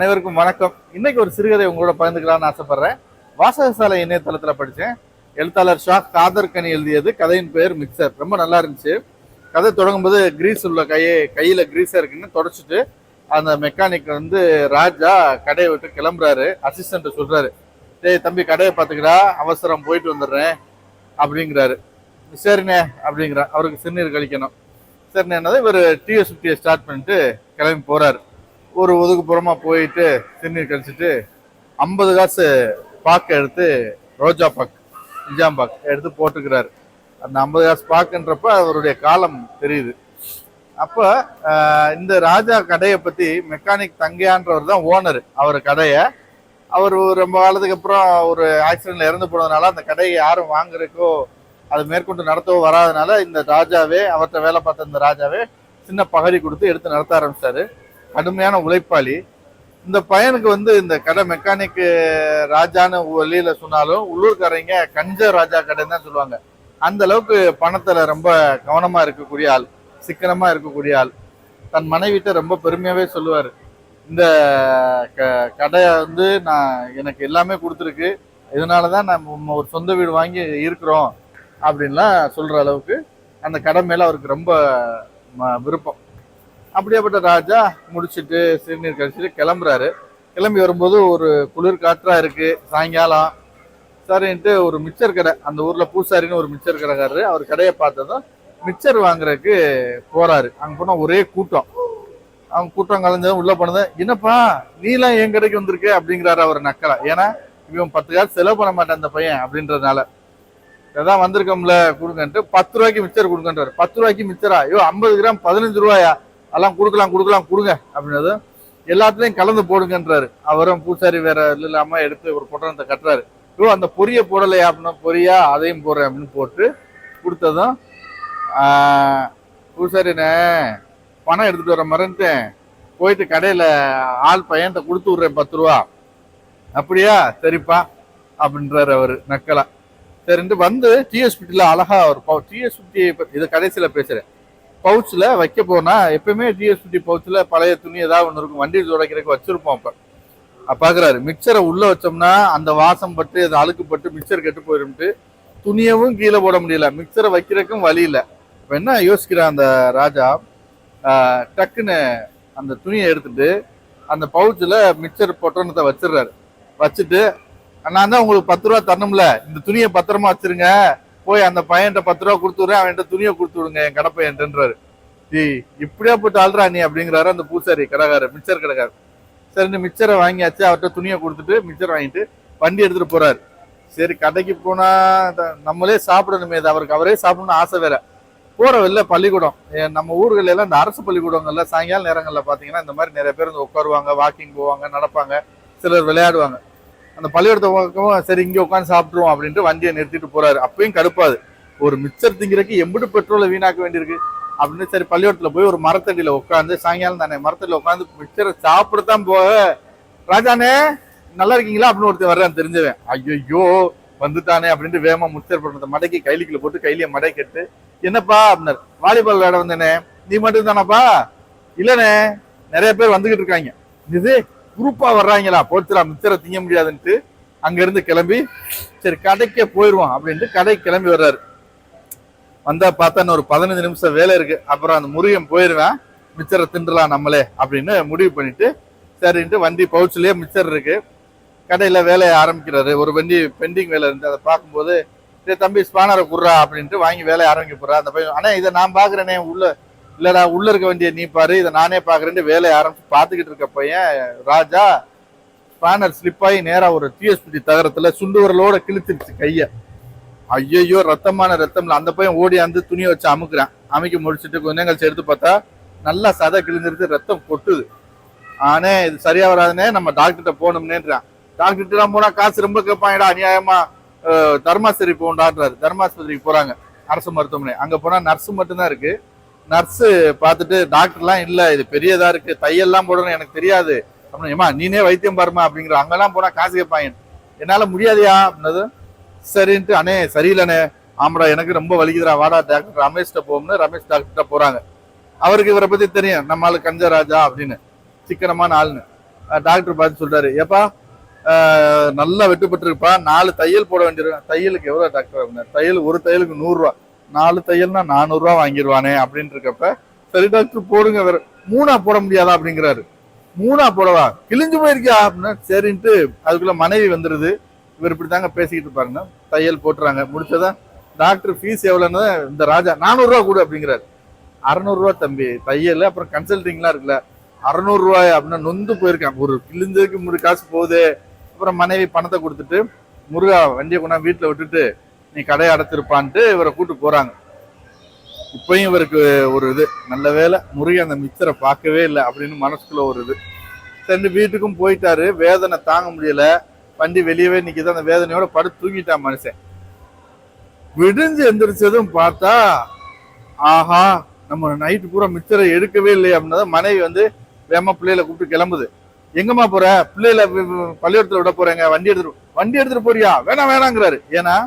அனைவருக்கும் வணக்கம். இன்னைக்கு ஒரு சிறுகதை உங்களோட பகிர்ந்துக்கலாம்னு ஆசைப்படுறேன். வாசகசாலை இணையதளத்தில் படித்தேன் எழுத்தாளர் ஷா காதர் கனி எழுதியது. கதையின் பெயர் மிக்சர். ரொம்ப நல்லா இருந்துச்சு. கதை தொடங்கும்போது கிரீஸ் உள்ள கையை கையில் கிரீஸாக இருக்குன்னு தொடச்சிட்டு அந்த மெக்கானிக் வந்து ராஜா கடையை விட்டு கிளம்புறாரு. அசிஸ்டண்ட்டை சொல்கிறாரு டேய் தம்பி கடையை பார்த்துக்கடா. அவசரம் போயிட்டு வந்துடுறேன். அப்படிங்கிறாரு. சரிண்ணே அப்படிங்கிறார். அவருக்கு சிறுநீர் கழிக்கணும். சரிண்ணே என்னது? இவர் டிஎஸ் ஸ்டார்ட் பண்ணிட்டு கிளம்பி போகிறாரு ஒரு ஒதுக்குப்புறமா போயிட்டு திருநீர் கழிச்சிட்டு ஐம்பது காசு பாக்கு எடுத்து ரோஜா பாக்கு நிஜாம் பாக்கு எடுத்து போட்டுக்கிறாரு. அந்த ஐம்பது காசு பாக்குன்றப்ப அவருடைய காலம் தெரியுது. அப்போ இந்த ராஜா கடையை பற்றி மெக்கானிக் தங்கையான்றவர் தான் ஓனர் அவர் கடையை. அவர் ரொம்ப காலத்துக்கு அப்புறம் ஒரு ஆக்சிடென்ட்ல இறந்து போனதுனால அந்த கடையை யாரும் வாங்குறதுக்கோ அது மேற்கொண்டு நடத்தவோ வராதனால இந்த ராஜாவே அவர்கிட்ட வேலை பார்த்த இந்த ராஜாவே சின்ன பகடி கொடுத்து எடுத்து நடத்த ஆரம்பிச்சாரு. கடுமையான உழைப்பாளி. இந்த பையனுக்கு வந்து இந்த கடை மெக்கானிக் ராஜான்னு வெளியில சொன்னாலும் உள்ளூர்காரங்க கஞ்ச ராஜா கடைன்னு தான் சொல்லுவாங்க. அந்த அளவுக்கு பணத்துல ரொம்ப கவனமா இருக்கக்கூடிய ஆள் சிக்கனமா இருக்கக்கூடிய ஆள். தன் மனைவிட்ட ரொம்ப பெருமையாவே சொல்லுவார். இந்த க கடையை வந்து நான் எனக்கு எல்லாமே கொடுத்துருக்கு. இதனால தான் நம்ம ஒரு சொந்த வீடு வாங்கி இருக்கிறோம் அப்படின்லாம் சொல்கிற அளவுக்கு அந்த கடை மேலே அவருக்கு ரொம்ப ம- விருப்பம். அப்படியாப்பட்ட ராஜா முடிச்சிட்டு சிறுநீர் கழிச்சிட்டு கிளம்புறாரு. கிளம்பி வரும்போது ஒரு குளிர் காற்றா இருக்கு. சாயங்காலம் சரின்ட்டு ஒரு மிச்சர் கடை அந்த ஊர்ல பூசாரின்னு ஒரு மிச்சர் கடைக்காரரு அவர் கடையை பார்த்ததும் மிச்சர் வாங்குறதுக்கு போறாரு. அங்க போனா ஒரே கூட்டம். அவங்க கூட்டம் கலைஞ்சதும் உள்ள போனது என்னப்பா நீலாம் என் கடைக்கு வந்திருக்க? அப்படிங்கிறாரு அவர் நக்கலா. ஏன்னா இவன் பத்து காசு செலவு பண்ண மாட்டேன் அந்த பையன் அப்படின்றதுனால. இதான் வந்திருக்கோம்ல கொடுங்கன்ட்டு பத்து ரூபாய்க்கு மிச்சர் கொடுங்கன்றாரு பத்து ரூபாய்க்கு மிச்சரா? ஐயோ ஐம்பது கிராம் பதினஞ்சு ரூபாயா? அதெல்லாம் கொடுக்கலாம் கொடுக்கலாம் கொடுங்க அப்படின்னது எல்லாத்துலேயும் கலந்து போடுங்கன்றாரு. அவரும் பூசாரி வேற இல்லாமல் எடுத்து ஒரு பொட்டணத்தை கட்டுறாரு. ஐயோ அந்த பொரிய போடலை அப்படின்னா பொரியா அதையும் போடுறேன் அப்படின்னு போட்டு கொடுத்ததும் ஆஹ், பூசாரிண்ணே பணம் எடுத்துகிட்டு வர மறந்துட்டேன். போயிட்டு கடையில் ஆள் பையன்கிட்ட கொடுத்து விட்றேன் பத்து ரூபா. அப்படியா? சரிப்பா அப்படின்றாரு அவர் நக்கலா. சரின்ட்டு வந்து டிஎஸ்பிட்டில அழகாக ஒரு பவு டிஎஸ்பிட்டி இது கடைசியில் பேசுகிறேன் பவுச்சில் வைக்க போனால் எப்பயுமே டிஎஸ்பிட்டி பவுச்சில் பழைய துணி ஏதாவது ஒன்று இருக்கும். வண்டி துடைக்கிறதுக்கு வச்சுருப்போம் அப்போ. பார்க்குறாரு மிக்சரை உள்ளே வச்சோம்னா அந்த வாசம் பட்டு அது அழுக்குப்பட்டு மிக்சர் கெட்டு போயிடும்ட்டு துணியவும் கீழே போட முடியல. மிக்சரை வைக்கிறதுக்கும் வழி இல்லை. என்ன யோசிக்கிறான் அந்த ராஜா? டக்குன்னு அந்த துணியை எடுத்துட்டு அந்த பவுச்சில் மிக்சர் பொட்டணத்தை வச்சிடுறாரு. வச்சுட்டு நான் தான் உங்களுக்கு பத்து ரூபா தரணும்ல. இந்த துணியை பத்திரமா வச்சிருங்க. போய் அந்த பையன்கிட்ட பத்து ரூபா கொடுத்து அவன்கிட்ட துணியை கொடுத்து விடுங்க என் கடை பையன்ன்றாரு ஜி இப்படியா போட்டு ஆள்றா நீ அப்படிங்கிறாரு அந்த பூசாரி கடைக்காரர் மிச்சர் கடைக்காரர். சரின்னு மிச்சரை வாங்கியாச்சு அவர்கிட்ட துணியை கொடுத்துட்டு மிச்சர் வாங்கிட்டு வண்டி எடுத்துட்டு போறாரு. சரி கடைக்கு போனா நம்மளே சாப்பிடணுமே இது அவருக்கு அவரே சாப்பிடணும்னு ஆசை வேற. போற வெளில பள்ளிக்கூடம். நம்ம ஊர்கள்ல எல்லாம் இந்த அரசு பள்ளிக்கூடங்கள்ல சாயங்கால நேரங்கள்ல பாத்தீங்கன்னா இந்த மாதிரி நிறைய பேர் வந்து உட்காருவாங்க வாக்கிங் போவாங்க நடப்பாங்க சிலர் விளையாடுவாங்க. அந்த பள்ளிக்கூடத்தை பக்கமும் சரி இங்க உட்காந்து சாப்பிட்ருவோம் அப்படின்ட்டு வண்டியை நிறுத்திட்டு போறாரு. அப்பயும் கடுப்பாது ஒரு மிச்சர் திங்கிறதுக்கு எம்பிட்டு பெட்ரோலை வீணாக்க வேண்டியிருக்கு. அப்படின்னு சரி பள்ளிக்கூடத்துல போய் ஒரு மரத்தடியில உட்காந்து சாயங்காலம் தானே மரத்தடியில உட்காந்து மிச்சரை சாப்பிடத்தான் போக. ராஜானே நல்லா இருக்கீங்களா? அப்படின்னு ஒருத்தர் வர்றான் தெரிஞ்சவன். ஐயோ வந்துட்டானே அப்படின்ட்டு வேகமா முச்சர் பண்றத மடக்கி கைலிக்குள்ள போட்டு கைலிய மடை கட்டு என்னப்பா? அப்படின்னாரு. வாலிபால் விளையாட வந்தேனே. நீ மட்டும் தானப்பா இல்லனே நிறைய பேர் வந்துகிட்டு இருக்காங்க. இது குரூப்பா வர்றாங்களா? போச்சுடா மித்திர திங்க முடியாதுன்ட்டு அங்கேருந்து கிளம்பி சரி கடைக்கே போயிடுவோம் அப்படின்ட்டு கடை கிளம்பி வர்றாரு. வந்தா பார்த்தா ஒரு பதினஞ்சு நிமிஷம் வேலை இருக்கு. அப்புறம் அந்த முருகன் போயிடுவேன் மிச்சரை தின்றலாம் நம்மளே அப்படின்னு முடிவு பண்ணிட்டு சரின்ட்டு வண்டி பவுச்சிலேயே மிச்சர் இருக்கு. கடையில் வேலையை ஆரம்பிக்கிறாரு. ஒரு வண்டி பெண்டிங் வேலை இருந்து அதை பார்க்கும்போது தம்பி ஸ்பானரை குடுறா அப்படின்ட்டு வாங்கி வேலையை ஆரம்பிக்க போறா அந்த பையன் ஆனால் இதை நான் பார்க்குறேனே உள்ள இல்லடா உள்ள இருக்க வண்டியை நீ பாரு இதை நானே பாக்குறேன்ட்டு வேலையை ஆரம்பிச்சு பார்த்துக்கிட்டு இருக்க பையன் ராஜா ஸ்பேனர் ஸ்லிப் ஆகி நேரா ஒரு டிஎஸ்பிடி தகரத்துல சுண்டுவரலோட கிழிச்சிருச்சு கைய. ஐயையோ ரத்தமான ரத்தம்ல அந்த பையன் ஓடி வந்து துணியை வச்சு அமுக்குறான். அமைக்க முடிச்சிட்டு கொஞ்சம் கழிச்சு எடுத்து பார்த்தா நல்லா சதை கிழிஞ்சிருச்சு ரத்தம் கொட்டுது. ஆனே இது சரியா வராதுனே நம்ம டாக்டர்கிட்ட போனோம்னேன்றான் டாக்டர்கிட்டலாம் போனா காசு ரொம்ப கேட்பாங்கடா அநியாயமா. தர்மாஸ்திரி தர்மாஸ்பத்திரி போகண்டான்றாரு தர்மாஸ்பத்திரிக்கு போறாங்க அரசு மருத்துவமனை. அங்க போனா நர்ஸ் மட்டும்தான் இருக்கு. நர்ஸு பார்த்துட்டு டாக்டர்லாம் இல்லை இது பெரியதாக இருக்கு தையெல்லாம் போடணும் எனக்கு தெரியாது. அப்படின்னு ஏமா நீனே வைத்தியம் பாருமா அப்படிங்கிற அங்கெல்லாம் போனால் காசு கேட்பாங்க என்னால் முடியாதியா அப்படின்னது சரின்ட்டு அண்ணே சரியில்லைண்ணே ஆமாடா எனக்கு ரொம்ப வலிக்குதுடா வாடா டாக்டர் ரமேஷ்கிட்ட போகும்னு ரமேஷ் டாக்டர்கிட்ட போகிறாங்க அவருக்கு இவரை பற்றி தெரியும் நம்ம ஆள் கஞ்சராஜா அப்படின்னு சிக்கனமான ஆளுன்னு. டாக்டர் பார்த்து சொல்கிறாரு ஏப்பா நல்லா வெட்டுப்பட்டிருப்பா நாலு தையல் போட வேண்டியிருக்கும் தையலுக்கு எவ்வளோ டாக்டர் அப்படின்னா தையல் ஒரு தையலுக்கு நூறுரூவா. நாலு தையல்னா நானூறுரூவா வாங்கிடுவானே அப்படின்னு இருக்கப்ப சரி டாக்டர் போடுங்க வேற மூணா போட முடியாதா? அப்படிங்கிறாரு. மூணா போடவா? கிழிஞ்சு போயிருக்கியா? அப்படின்னா சரின்ட்டு அதுக்குள்ள மனைவி வந்துடுது இவர் இப்படி தாங்க பேசிக்கிட்டு இருப்பாருங்க. தையல் போட்டுறாங்க. முடிச்சதா டாக்டர் ஃபீஸ் எவ்வளோன்னு இந்த ராஜா நானூறுரூவா கொடு அப்படிங்கிறாரு. அறநூறுரூவா தம்பி தையல் அப்புறம் கன்சல்டிங்லாம் இருக்குல்ல அறநூறுரூவாய் அப்படின்னா நொந்து போயிருக்கான். ஒரு கிழிஞ்சதுக்கு முடி காசு போகுது. அப்புறம் மனைவி பணத்தை கொடுத்துட்டு முருகா வண்டியை கொண்டா வீட்டில் விட்டுட்டு நீ கடையை அடைச்சிருப்பான்ட்டு இவரை கூட்டு போறாங்க. இப்பயும் இவருக்கு ஒரு இது நல்ல வேலை முருகன் அந்த மிக்சரை பார்க்கவே இல்லை அப்படின்னு மனசுக்குள்ள ஒரு இது. சரி வீட்டுக்கும் போயிட்டாரு வேதனை தாங்க முடியல. வண்டி வெளியவே நிற்கிது அந்த வேதனையோட படுத்து தூங்கிட்டான் மனுஷன். விடிஞ்சு எந்திரிச்சதும் பார்த்தா ஆஹா நம்ம நைட்டு பூரா மிச்சரை எடுக்கவே இல்லை அப்படின்னா மனைவி வந்து வேமா பிள்ளையில கூப்பிட்டு கிளம்புது. எங்கம்மா போற? பிள்ளையில வி- பள்ளிக்கூடத்துல விட போறேங்க வண்டி எடுத்துட்டு வண்டி எடுத்துட்டு போறியா? வேணாம் வேணாங்கிறாரு. ஏன்னா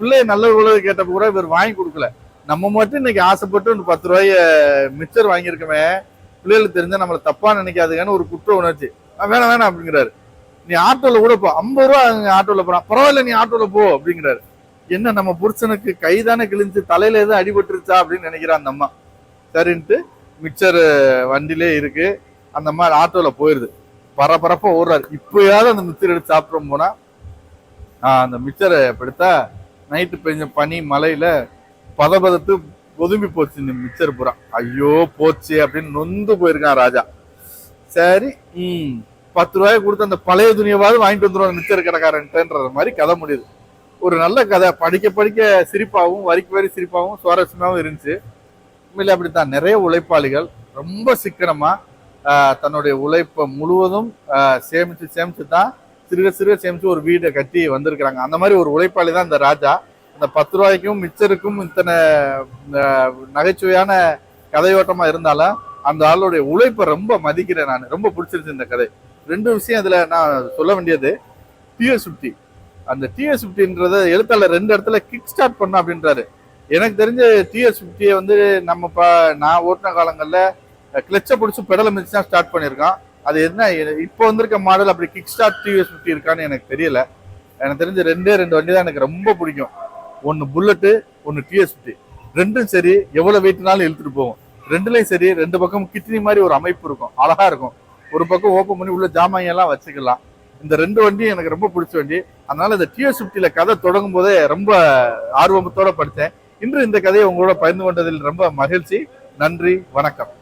பிள்ளைய நல்ல உழவு கேட்டப்ப கூட இவர் வாங்கி கொடுக்கல. நம்ம மட்டும் இன்னைக்கு ஆசைப்பட்டு பத்து ரூபாய மிச்சர் வாங்கியிருக்கோமே பிள்ளைகளுக்கு தெரிஞ்சா நம்மளை தப்பா நினைக்காதுங்கன்னு ஒரு குற்ற உணர்ச்சி. "ஆ, வேணாம் வேணாம் அப்படிங்கிறாரு. நீ ஆட்டோல கூட போ. ஐம்பது ரூபா அங்க ஆட்டோல போறான். பரவாயில்ல நீ ஆட்டோல போ அப்படிங்கிறாரு. என்ன நம்ம புருஷனுக்கு கைதானே கிழிஞ்சு தலையில எதுவும் அடிபட்டுருச்சா அப்படின்னு நினைக்கிறான் அந்த அம்மா. சரின்ட்டு மிக்சர் வண்டிலே இருக்கு. அந்த மாதிரி ஆட்டோல போயிருது. பரபரப்பா ஓடுறாரு. இப்பயாவது அந்த மிக்சர் எடுத்து சாப்பிட்றோம் போனா அந்த மிக்சரை எடுத்தா நைட்டு பெஞ்ச பனி மலையில் பதபதத்து ஒதும்பி போச்சு இந்த மிச்சர் புறா ஐயோ போச்சு அப்படின்னு நொந்து போயிருக்கான் ராஜா. சரி ம் பத்து ரூபாய் கொடுத்து அந்த பழைய துணியவாவது வாங்கிட்டு வந்துருவாங்க மிச்சர் கடைக்காரன்ட்டுன்ற மாதிரி கதை முடியுது. ஒரு நல்ல கதை. படிக்க படிக்க சிரிப்பாகவும் வரிக்கு வரி சிரிப்பாகவும் சுவாரஸ்யமாகவும் இருந்துச்சு. உண்மையிலே அப்படித்தான். நிறைய உழைப்பாளிகள் ரொம்ப சிக்கனமாக தன்னுடைய உழைப்பை முழுவதும் சேமித்து சேமித்து சேமிச்சு தான் சிறுக சிறுக சேமிச்சு ஒரு வீடை கட்டி வந்திருக்கிறாங்க. அந்த மாதிரி ஒரு உழைப்பாளி தான் இந்த ராஜா. அந்த பத்து ரூபாய்க்கும் மிச்சருக்கும் இத்தனை நகைச்சுவையான கதையோட்டமா இருந்தாலும் அந்த ஆளுடைய உழைப்பை ரொம்ப மதிக்கிறேன் நான். ரொம்ப பிடிச்சிருச்சு இந்த கதை. ரெண்டு விஷயம் இதுல நான் சொல்ல வேண்டியது. டிஎஸ் ஃபிஃப்டி அந்த டிஎஸ் ஃபிஃப்டின்றத எழுத்தாளர் ரெண்டு இடத்துல கிக் ஸ்டார்ட் பண்ண அப்படின்றாரு. எனக்கு தெரிஞ்ச டிஎஸ் ஃபிஃப்டியை வந்து நம்ம ப நான் ஓட்டின காலங்களில் கிளச்சை பிடிச்சி பெடலை மிதிச்சு தான் ஸ்டார்ட் பண்ணியிருக்கான். அது என்ன இப்போ வந்திருக்க மாடல் அப்படி கிக் ஸ்டார்ட் டிவிஎஸ் ஃபிஃப்டி இருக்கான்னு எனக்கு தெரியல. எனக்கு தெரிஞ்ச ரெண்டே ரெண்டு வண்டி தான் எனக்கு ரொம்ப பிடிக்கும். ஒன்று புல்லட்டு ஒன்று டிஎஸ் ஃபிஃப்டி ரெண்டும் சரி எவ்வளோ வெயிட்னாலும் இழுத்துட்டு போகும். ரெண்டுலையும் சரி ரெண்டு பக்கம் கிட்னி மாதிரி ஒரு அமைப்பு இருக்கும். அழகா இருக்கும். ஒரு பக்கம் ஓப்பன் பண்ணி உள்ள ஜாமாயெல்லாம் வச்சுக்கலாம். இந்த ரெண்டு வண்டியும் எனக்கு ரொம்ப பிடிச்ச வண்டி. அதனால இந்த டிஎஸ் ஃபிஃப்டியில் கதை தொடங்கும் போதே ரொம்ப ஆர்வத்தோட படித்தேன். இன்று இந்த கதையை உங்களோட பகிர்ந்து கொண்டதில் ரொம்ப மகிழ்ச்சி. நன்றி வணக்கம்.